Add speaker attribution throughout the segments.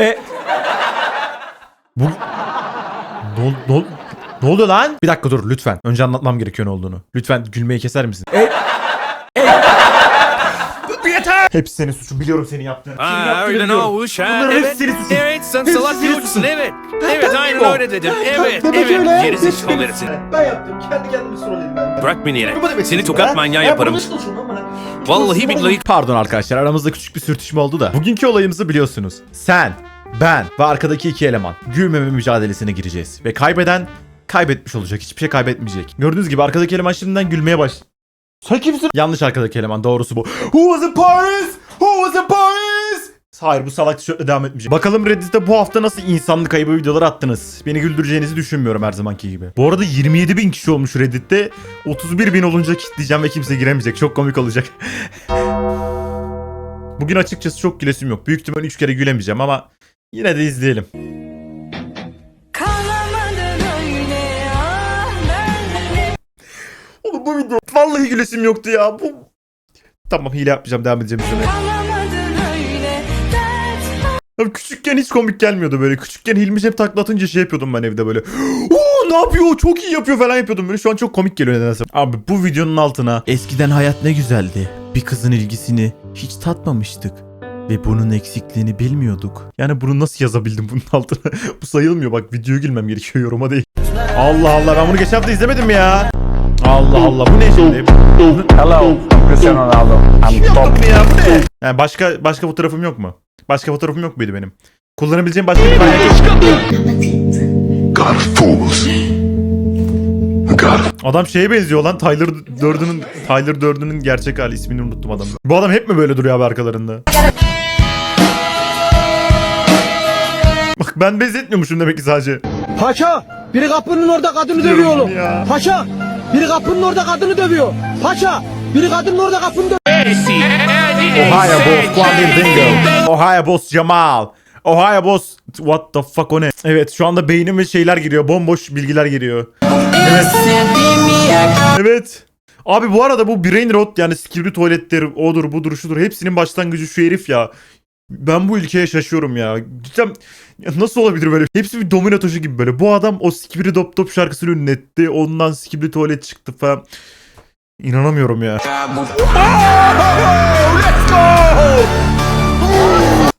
Speaker 1: E... Bu... Ne, ne, ne oluyor lan? Bir dakika dur lütfen. Önce anlatmam gerekiyor ne olduğunu. Lütfen gülmeyi keser misin? E... E... Yeter! Hepsi senin suçun. Biliyorum senin yaptığını.
Speaker 2: Aa, öyle ne uşa?
Speaker 1: Bunların
Speaker 2: Evet,
Speaker 1: hepsi senin suçun.
Speaker 2: evet, sen salak diyorsun,
Speaker 1: suçun.
Speaker 2: evet. Evet, aynen öyle dedim. Evet, evet,
Speaker 1: öyle.
Speaker 2: gerizekalı herifsin.
Speaker 3: Ben yaptım. Kendi kendimi trolledim ben.
Speaker 2: Bırak beni yere. Seni tokat
Speaker 3: ha?
Speaker 2: manyağı
Speaker 3: Ha,
Speaker 2: yaparım. Vallahi billahi
Speaker 1: Pardon arkadaşlar aramızda küçük bir sürtüşme oldu da. Bugünkü olayımızı biliyorsunuz. Sen, ben ve arkadaki iki eleman gülmeme mücadelesine gireceğiz. Ve kaybeden kaybetmiş olacak. Hiçbir şey kaybetmeyecek. Gördüğünüz gibi arkadaki eleman şimdiden gülmeye baş... Sen kimsin? Yanlış arkadaki eleman doğrusu bu. Who was in Paris? Who was in Paris? Hayır bu salak tişörtle devam etmeyecek. Bakalım Reddit'te bu hafta nasıl insanlık kaybı videoları attınız. Beni güldüreceğinizi düşünmüyorum her zamanki gibi. Bu arada 27 bin kişi olmuş Reddit'te. 31 bin olunca kitleyeceğim ve kimse giremeyecek. Çok komik olacak. Bugün açıkçası çok gülesim yok. Büyük ihtimal 3 kere gülemeyeceğim ama yine de izleyelim.
Speaker 4: Ah
Speaker 1: Oğlum bu video vallahi gülesim yoktu ya. Bu Tamam hile yapmayacağım devam edeceğim
Speaker 4: dert
Speaker 1: Abi küçükken hiç komik gelmiyordu böyle. Küçükken Hilmi hep takla atınca şey yapıyordum ben evde böyle. Oo ne yapıyor çok iyi yapıyor falan yapıyordum böyle. Şu an çok komik geliyor nedense. Abi bu videonun altına eskiden hayat ne güzeldi. Bir kızın ilgisini hiç tatmamıştık. Ve bunun eksikliğini bilmiyorduk. Yani bunu nasıl yazabildim bunun altına? bu sayılmıyor bak videoya gülmem gerekiyor yoruma değil. Allah Allah ben bunu geçen hafta izlemedim ya? Allah Allah bu ne şimdi?
Speaker 5: Hello, I'm Cristiano Ronaldo. I'm top.
Speaker 1: ya bu ne? Yani başka başka fotoğrafım yok mu? Başka fotoğrafım yok muydu benim? Kullanabileceğim başka bir kaynak yok. Adam şeye benziyor lan Tyler Durden'ın Tyler Durden'ın gerçek hali ismini unuttum adamın. Bu adam hep mi böyle duruyor abi arkalarında? Ben benzetmiyormuşum demek ki sadece.
Speaker 6: Paşa! Biri kapının orada kadını dövüyor oğlum.
Speaker 1: ya.
Speaker 6: Paşa! Biri kapının orada kadını dövüyor. Paşa! Biri kadının orada kadını dövüyor.
Speaker 1: Ohio Boss Quantum Dingo. Ohio Boss Jamal. Ohio Boss what the fuck o ne? Evet şu anda beynime şeyler giriyor. Bomboş bilgiler giriyor. Evet. Evet. Abi bu arada bu Brain Rot yani skibidi tuvaletleri odur budur şudur hepsinin başlangıcı şu herif ya. Ben bu ülkeye şaşıyorum ya. Cidden ya nasıl olabilir böyle? Hepsi bir domino taşı gibi böyle. Bu adam o Skibidi Dop Top şarkısını ünletti. Ondan Skibidi Tuvalet çıktı falan. İnanamıyorum ya.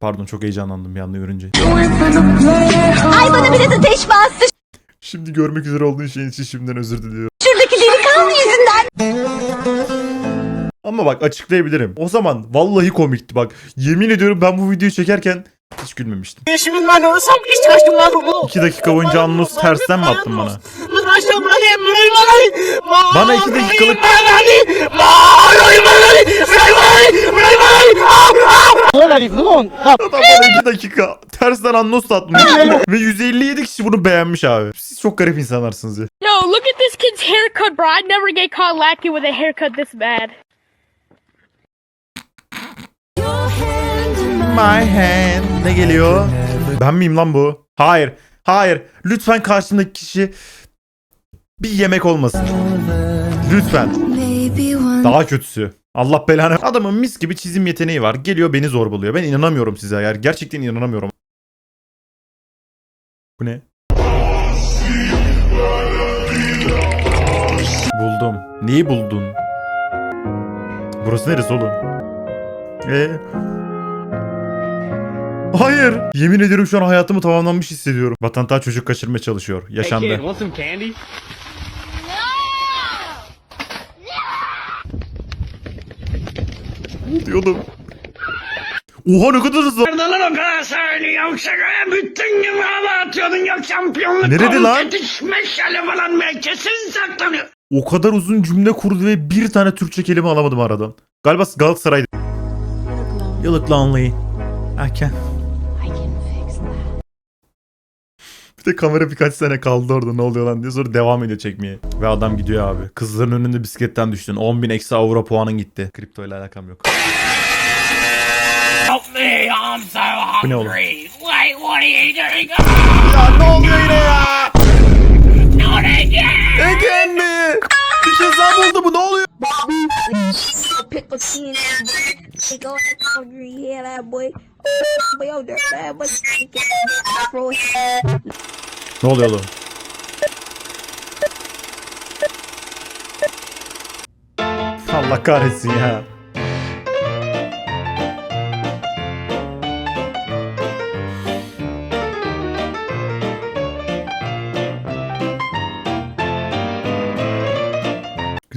Speaker 1: Pardon çok heyecanlandım bir anda görünce.
Speaker 7: Ay bana biraz ateş bastı.
Speaker 1: Şimdi görmek üzere olduğun şeyin için şimdiden özür diliyorum.
Speaker 7: Şuradaki delikanlı yüzünden.
Speaker 1: Ama bak açıklayabilirim. O zaman vallahi komikti bak. Yemin ediyorum ben bu videoyu çekerken hiç gülmemiştim. İki dakika boyunca Anlos tersten mi attın bana? Bana iki dakikalık... Adam bana iki dakika tersten Anlos atmış. Ve 157 kişi bunu beğenmiş abi. Siz çok garip insanlarsınız ya.
Speaker 8: Yo, look at this kid's haircut, bro. I'd never get caught lacking with a haircut this bad.
Speaker 1: My hand. Ne geliyor? Ben miyim lan bu? Hayır. Hayır. Lütfen karşımdaki kişi bir yemek olmasın. Lütfen. Daha kötüsü. Allah belanı. Adamın mis gibi çizim yeteneği var. Geliyor beni zorbalıyor. Ben inanamıyorum size ya. Gerçekten inanamıyorum. Bu ne? Buldum. Neyi buldun? Burası neresi oğlum? Ee? Hayır. Yemin ediyorum şu an hayatımı tamamlanmış hissediyorum. Vatandaş çocuk kaçırmaya çalışıyor. Yaşandı.
Speaker 6: want some candy?
Speaker 1: diyordum. Oha ne kadar hızlı.
Speaker 6: Lan o kadar söylüyorum sana. Bütün gün hava atıyordun yok şampiyonluk.
Speaker 1: Nerede lan?
Speaker 6: Meşale falan merkezin saklanıyor.
Speaker 1: O kadar uzun cümle kurdu ve bir tane Türkçe kelime alamadım aradan. Galiba Galatasaray'dı. You look Bir de kamera birkaç sene kaldı orada ne oluyor lan diye sonra devam ediyor çekmeye. Ve adam gidiyor abi. Kızların önünde bisikletten düştün. 10.000 eksi avro puanın gitti. Kripto ile alakam yok. Bu ne oğlum? Ya ne oluyor yine ya? Egen mi? Bir kez daha buldu bu ne oluyor?
Speaker 7: Bikini, they go hungry, yeah, that boy. Boy, oh, that bad boy, afro
Speaker 1: Ne oluyor oğlum? Allah kahretsin ya.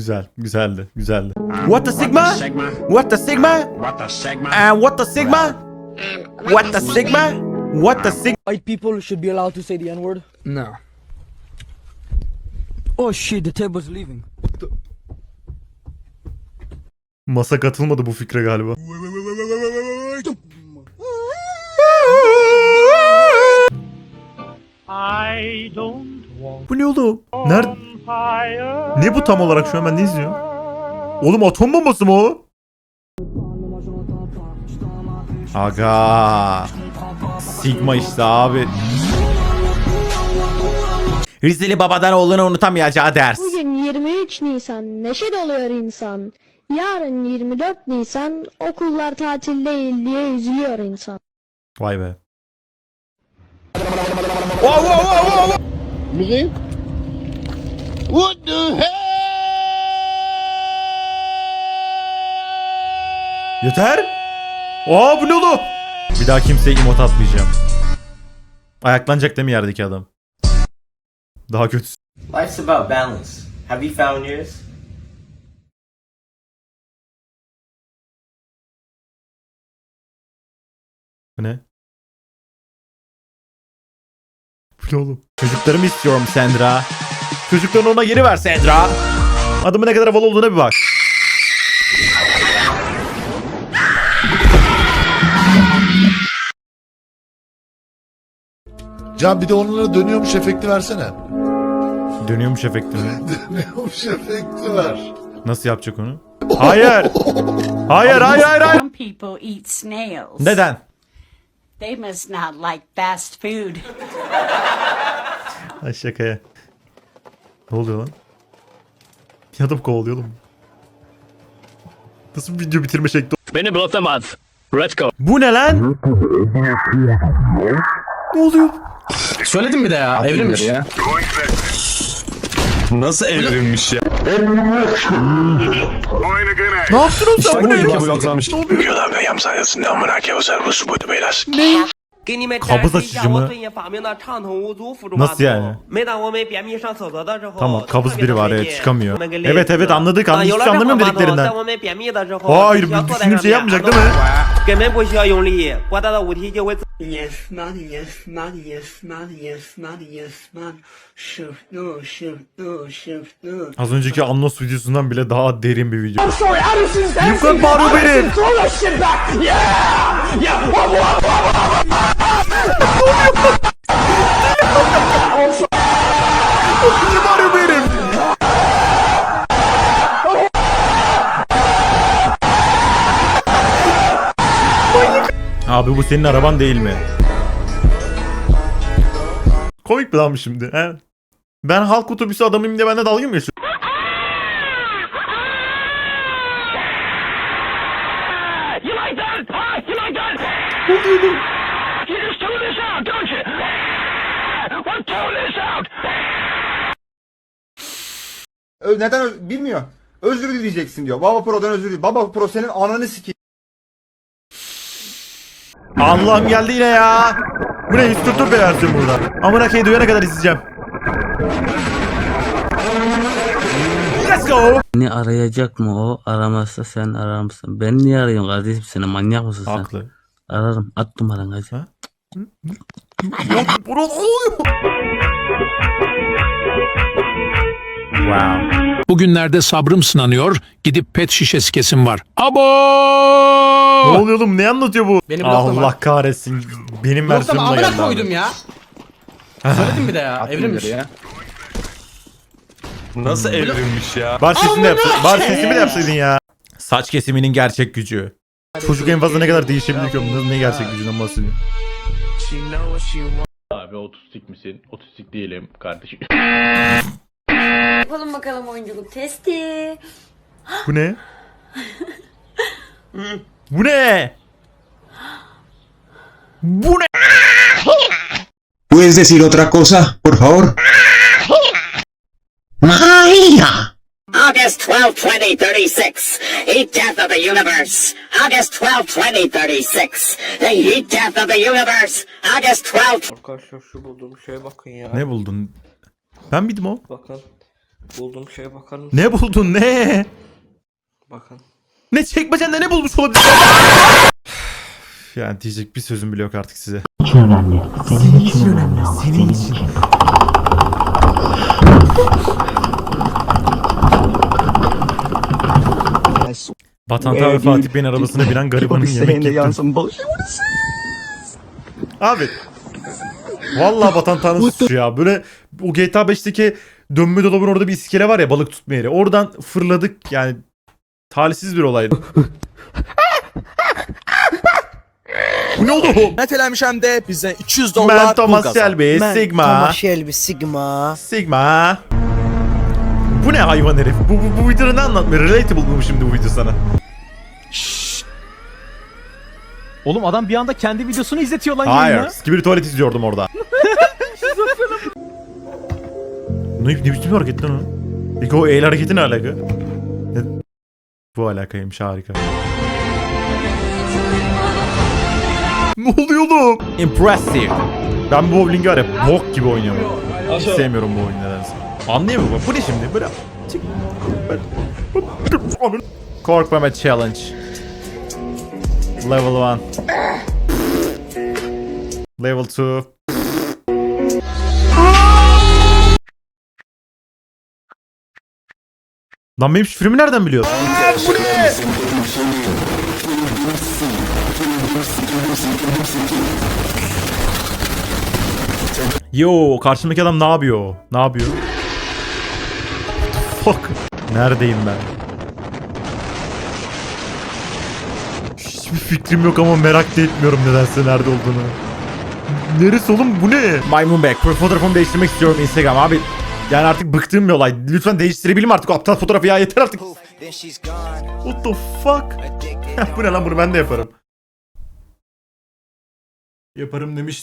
Speaker 1: Güzel, güzeldi, güzeldi. What the sigma? What the sigma?
Speaker 6: What the sigma?
Speaker 1: And what the sigma? What the sigma? What the sigma?
Speaker 9: White people should be allowed to say the N word? No. Oh shit, the table's leaving.
Speaker 1: Masa katılmadı bu fikre galiba. Bu ne oğlum? Nerede? Ne bu tam olarak şu an ben ne izliyorum? Oğlum atom bombası mı o? Aga. Sigma işte abi. Rizeli babadan oğlunu unutamayacağı ders.
Speaker 7: Bugün 23 Nisan, neşe doluyor insan. Yarın 24 Nisan, okullar tatil değil diye üzülüyor insan.
Speaker 1: Vay be. Yeter. Aa bu ne oğlum? Bir daha kimseye emot atmayacağım. Ayaklanacak değil mi yerdeki adam? Daha kötüsü.
Speaker 10: Life's about balance. Have you found yours?
Speaker 1: Bu ne? Bu ne oğlum? Çocuklarımı istiyorum Sandra. Çocuklarını ona geri ver Sandra. Adamın ne kadar havalı olduğuna bir bak.
Speaker 11: Can bir de onlara dönüyormuş efekti versene.
Speaker 1: Dönüyormuş efektini.
Speaker 11: Dönüyormuş efekti ver.
Speaker 1: Nasıl yapacak onu? Hayır. Hayır hayır hayır hayır.
Speaker 4: Some people eat snails.
Speaker 1: Neden?
Speaker 4: They must not like fast food.
Speaker 1: Ay şakaya. Ne oluyor lan? Yadım kovalıyor oğlum. Nasıl bir video bitirme şekli?
Speaker 2: Beni blotamaz. Let's go.
Speaker 1: Bu ne lan? ne oluyor?
Speaker 9: Söyledim bir de ya, evrimmiş. Ya.
Speaker 5: Nasıl evrilmiş ya?
Speaker 1: Ne yaptın oğlum sen bu ne? Kabız açıcı mı? Nasıl yani? Tamam kabız biri var evet çıkamıyor. Evet evet anladık anladık hiçbir şey anlamıyorum dediklerinden. Hayır bu düşündüğüm şey yapmayacak değil mi?
Speaker 10: 根本不需要用力，我打到五题就会自。
Speaker 9: Yes, man, yes, man, yes, man, yes, man, yes, man. Shift, no, shift, no, shift, no.
Speaker 1: Az önceki Annos videosundan bile daha derin bir video. Yukarı bağırıyor benim. Abi bu senin araban değil mi? Komik bir lan bu şimdi he? Ben halk otobüsü adamıyım diye bende dalga mı geçiyor?
Speaker 6: You like that? Ah, you like that? You just tune this out, don't you? Well, tune this out.
Speaker 3: Ö- Neden bilmiyor. Özür dileyeceksin diyor. Baba Pro'dan özür dile. Baba Pro senin ananı sikeyim.
Speaker 1: Allah'ım geldi yine ya. Bu ne üstürtür bir versiyon burada. Amına koyayım duyana kadar izleyeceğim. Let's go.
Speaker 9: Beni arayacak mı o? Aramazsa sen arar mısın? Ben niye arıyorum kardeşim seni? Manyak mısın sen?
Speaker 1: Haklı.
Speaker 9: Ararım. At numaranı hadi.
Speaker 1: Ha? Yok bro ne oluyor?
Speaker 6: Bugünlerde sabrım sınanıyor. Gidip pet şişesi kesim var. Abo!
Speaker 1: Ne oluyor oğlum ne anlatıyor bu?
Speaker 9: Benim.
Speaker 1: Allah kahretsin. Benim versiyonumla geldi
Speaker 9: Amına
Speaker 1: abi.
Speaker 9: koydum ya. Söyledim bir de ya, evrimmiş.
Speaker 5: Nasıl evrilmiş ya?
Speaker 1: Bar sesini de yapsaydın. Bar sesimi de yapsaydın ya. Saç kesiminin gerçek gücü. Çocuk en fazla ne kadar değişebilir ki onun ne gerçek gücünden bahsediyor.
Speaker 2: Abi otistik misin? Otistik değilim kardeşim.
Speaker 7: Yapalım bakalım oyunculuk testi.
Speaker 1: Bu ne? Bu ne? Bu ne?
Speaker 6: ¿Puedes decir otra cosa, por favor? ¡María!
Speaker 10: August 12, 2036. Heat death of the universe. August 12, 2036. The heat death of the universe. August 12.
Speaker 9: Arkadaşlar şu bulduğum şeye bakın ya.
Speaker 1: Ne buldun? Ben miydim o?
Speaker 9: Bakın. Bulduğum şeye bakar mısın?
Speaker 1: Ne buldun ne?
Speaker 9: Bakın.
Speaker 1: Ne çekmecende ne bulmuş olabilir? yani diyecek bir sözüm bile yok artık size. önemli. Senin, için önemli. Senin için. Vatandaş ve Fatih Bey'in arabasına binen garibanın yemek yuttum. Abi. Vallahi Vatan Tanrısı suçu ya. Böyle o GTA 5'teki dönme dolabın orada bir iskele var ya balık tutma yeri. Oradan fırladık yani talihsiz bir olaydı. Bu ne oğlum?
Speaker 12: Netelemiş hem de bize 200
Speaker 1: Ben
Speaker 12: dolar
Speaker 1: Thomas Shelby, Sigma.
Speaker 12: Shelby, Sigma.
Speaker 1: Sigma. Bu ne hayvan herif? Bu, bu, bu videoda ne anlatmıyor? Relatable mı şimdi bu video sana?
Speaker 12: Oğlum adam bir anda kendi videosunu izletiyor lan
Speaker 1: Hayır. Skibidi tuvalet izliyordum orada. ne, ne biçim bir hareket lan o? Peki o el hareketi ne alaka? Ne- Bu alakaymış harika. Ne oluyor oğlum? Impressive. Ben bu bowling'i var ya bok gibi oynuyorum. Hiç sevmiyorum bu oyunu nedense. Anlayamıyorum. Bu ne şimdi? Böyle... Çık. Ben- Korkmama challenge. Level 1. Level 2. Lan benim şifremi nereden biliyorsun? bu ne? Yo karşımdaki adam ne yapıyor? Ne yapıyor? Fuck. Neredeyim ben? Hiçbir fikrim yok ama merak da etmiyorum nedense nerede olduğunu. Neresi oğlum bu ne? Maymun Bey fotoğrafımı değiştirmek istiyorum Instagram abi. Yani artık bıktığım bir olay. Lütfen değiştirebilirim artık o aptal fotoğrafı ya yeter artık. What the fuck? bu ne lan bunu ben de yaparım. Yaparım demiştim.